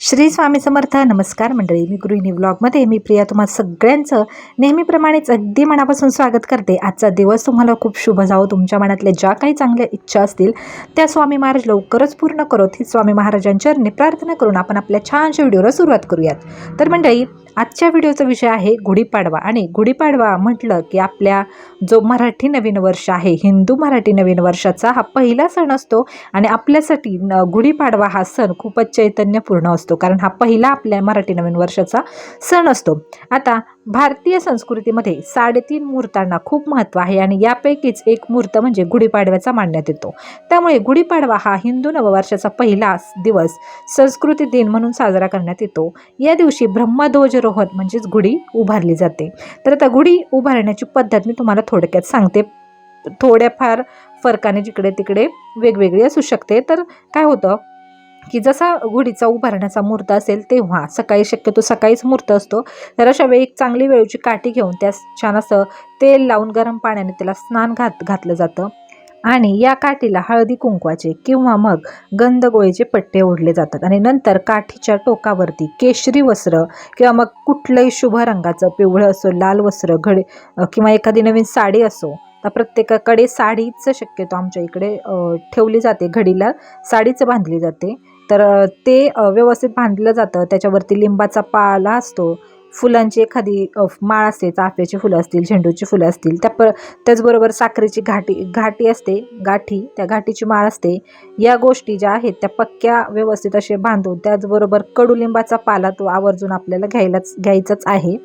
श्री स्वामी समर्थ नमस्कार मंडळी. मी गृहिणी ब्लॉगमध्ये मी प्रिया. तुम्हाला सगळ्यांचं नेहमीप्रमाणेच अगदी मनापासून स्वागत करते. आजचा दिवस तुम्हाला खूप शुभ जावो. तुमच्या मनातल्या ज्या काही चांगल्या इच्छा असतील त्या स्वामी महाराज लवकरच पूर्ण करोत. ही स्वामी महाराजांच्या प्रार्थना करून आपण आपल्या छानशा व्हिडिओला सुरुवात करूयात. तर मंडळी आजच्या व्हिडिओचा विषय आहे गुढीपाडवा. आणि गुढीपाडवा म्हटलं की आपल्या जो मराठी नवीन वर्ष आहे हिंदू मराठी नवीन वर्षाचा हा पहिला सण असतो. आणि आपल्यासाठी गुढीपाडवा हा सण खूपच चैतन्यपूर्ण असतो. कारण हा पहिला आपल्या मराठी नवीन वर्षाचा सण असतो. आता भारतीय संस्कृतीमध्ये साडेतीन मुहूर्तांना खूप महत्त्व आहे आणि यापैकीच एक मुहूर्त म्हणजे गुढीपाडव्याचा मानण्यात येतो. त्यामुळे गुढीपाडवा हा हिंदू नववर्षाचा पहिला दिवस संस्कृती दिन म्हणून साजरा करण्यात येतो. या दिवशी रोहन म्हणजेच गुढी उभारली जाते. तर आता गुढी उभारण्याची पद्धत मी तुम्हाला थोडक्यात सांगते. थोड्याफार फरकाने जिकडे तिकडे वेगवेगळी असू शकते. तर काय होतं की जसा गुढीचा उभारण्याचा मुहूर्त असेल तेव्हा सकाळी शक्यतो सकाळीच मुहूर्त असतो. तर अशा वेळी एक चांगली वेळची काठी घेऊन त्यास छान असं तेल लावून गरम पाण्याने त्याला स्नान घात घातलं जातं. आणि या काठीला हळदी कुंकवाचे किंवा मग गंधगोळीचे पट्टे ओढले जातात. आणि नंतर काठीच्या टोकावरती केशरी वस्त्र किंवा मग कुठलंही शुभ रंगाचं पिवळं असो लाल वस्त्र घडे किंवा एखादी नवीन साडी असो तर प्रत्येकाकडे साडीच शक्यतो आमच्या इकडे ठेवली जाते. घडीला साडीच बांधली जाते. तर ते व्यवस्थित बांधलं जातं. त्याच्यावरती लिंबाचा पाला असतो. फुलांची एखादी माळ असते चाफ्याची फुलं असतील झेंडूची फुलं असतील त्या प त्याचबरोबर साखरेची घाटी घाटी असते गाठी त्या घाटीची माळ असते. या गोष्टी ज्या आहेत त्या पक्क्या व्यवस्थित असे बांधून त्याचबरोबर कडुलिंबाचा पाला तो आवर्जून आपल्याला घ्यायलाच घ्यायचाच आहे.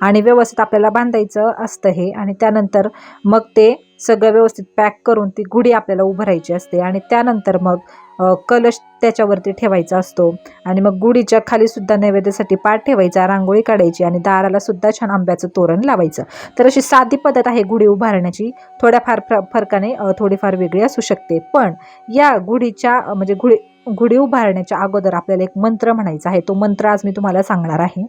आणि व्यवस्थित आपल्याला बांधायचं असतं हे. आणि त्यानंतर मग ते सगळं व्यवस्थित पॅक करून ती गुढी आपल्याला उभारायची असते. आणि त्यानंतर मग कलश त्याच्यावरती ठेवायचा असतो. आणि मग गुढीच्या खाली सुद्धा नैवेद्यासाठी पाठ ठेवायचा रांगोळी काढायची आणि दाराला सुद्धा छान आंब्याचं तोरण लावायचं. तर अशी साधी पद्धत आहे गुढी उभारण्याची. थोड्याफार फरकाने थोडीफार वेगळी असू शकते. पण या गुढीच्या म्हणजे गुढी गुढी उभारण्याच्या अगोदर आपल्याला एक मंत्र म्हणायचा आहे. तो मंत्र आज मी तुम्हाला सांगणार आहे.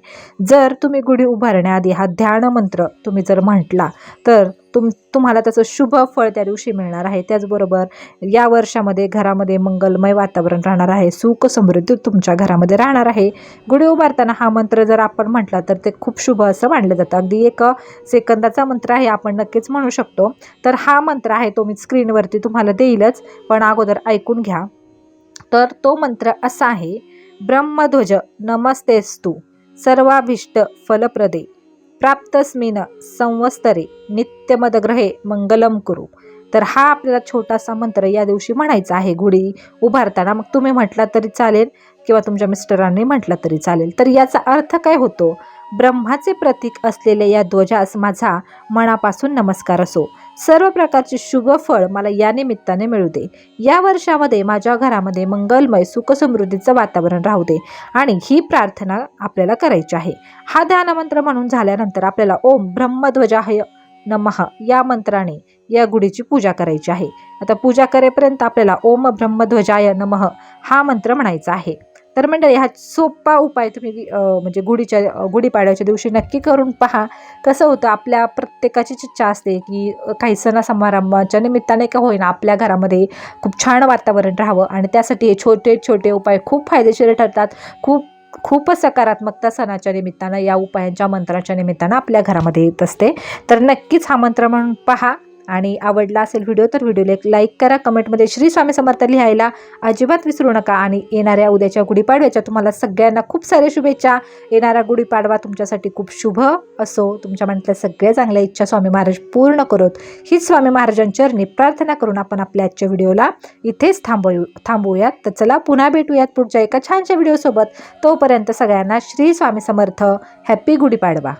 जर तुम्ही गुढी उभारण्याआधी हा ध्यान मंत्र तुम्ही जर म्हटला तर तुम तुम्हाला त्याचं शुभ फळ त्या दिवशी मिळणार आहे. त्याचबरोबर या वर्षामध्ये घरामध्ये मंगलमय वातावरण राहणार आहे. सुख समृद्धी तुमच्या घरामध्ये राहणार आहे. गुढी उभारताना हा मंत्र जर आपण म्हटला तर ते खूप शुभ असं मानलं जातं. अगदी एक सेकंदाचा मंत्र आहे आपण नक्कीच म्हणू शकतो. तर हा मंत्र आहे तो मी स्क्रीनवरती तुम्हाला देईलच. पण अगोदर ऐकून घ्या. तर तो मंत्र असा आहे ब्रह्मध्वज नमस्तेस्तु सर्वाभीष्ट फलप्रदे प्राप्तस्मिन संवस्तरे नित्यमदग्रहे मंगलम कुरु. तर हा आपल्याला छोटासा मंत्र या दिवशी म्हणायचा आहे. गुढी उभारताना मग तुम्ही म्हटला तरी चालेल किंवा तुमच्या मिस्टरांनी म्हटला तरी चालेल. तर याचा अर्थ काय होतो? ब्रह्माचे प्रतीक असलेल्या या ध्वजास माझा मनापासून नमस्कार असो. सर्व प्रकारचे शुभ फळ मला या निमित्ताने मिळू दे. या वर्षामध्ये माझ्या घरामध्ये मंगलमय सुखसमृद्धीचं वातावरण राहू दे आणि ही प्रार्थना आपल्याला करायची आहे. हा ध्यानमंत्र म्हणून झाल्यानंतर आपल्याला ओम ब्रह्मध्वजाय नमः या मंत्राने या गुढीची पूजा करायची आहे. आता पूजा करेपर्यंत आपल्याला ओम ब्रह्मध्वजाय नमः हा मंत्र म्हणायचा आहे. तर मंडळी हा सोपा उपाय तुम्ही म्हणजे गुढीच्या गुढीपाड्याच्या गुढीपाडव्याच्या दिवशी नक्की करून पहा. कसं होतं आपल्या प्रत्येकाची इच्छा असते की काही सण समारंभाच्या निमित्ताने का होईना आपल्या घरामध्ये खूप छान वातावरण राहावं आणि त्यासाठी हे छोटे छोटे उपाय खूप फायदेशीर ठरतात. खूप खूपच सकारात्मकता सणाच्या निमित्तानं या उपायांच्या मंत्राच्या निमित्तानं आपल्या घरामध्ये येत असते. तर नक्कीच हा मंत्र म्हणून पहा. आणि आवडला असेल व्हिडिओ तर व्हिडिओला एक लाईक करा. कमेंटमध्ये श्री स्वामी समर्थ लिहायला अजिबात विसरू नका. आणि येणाऱ्या उद्याच्या गुढीपाडव्याच्या तुम्हाला सगळ्यांना खूप साऱ्या शुभेच्छा. येणारा गुढीपाडवा तुमच्यासाठी खूप शुभ असो. तुमच्या मनातल्या सगळ्या चांगल्या इच्छा स्वामी महाराज पूर्ण करोत. हीच स्वामी महाराजांच्या चरणी. प्रार्थना करून आपण आपल्या आजच्या व्हिडिओला इथेच थांबवू थांबवूयात. तर चला पुन्हा भेटूयात पुढच्या एका छानशा व्हिडिओसोबत तोपर्यंत सगळ्यांना श्री स्वामी समर्थ. हॅप्पी गुढीपाडवा.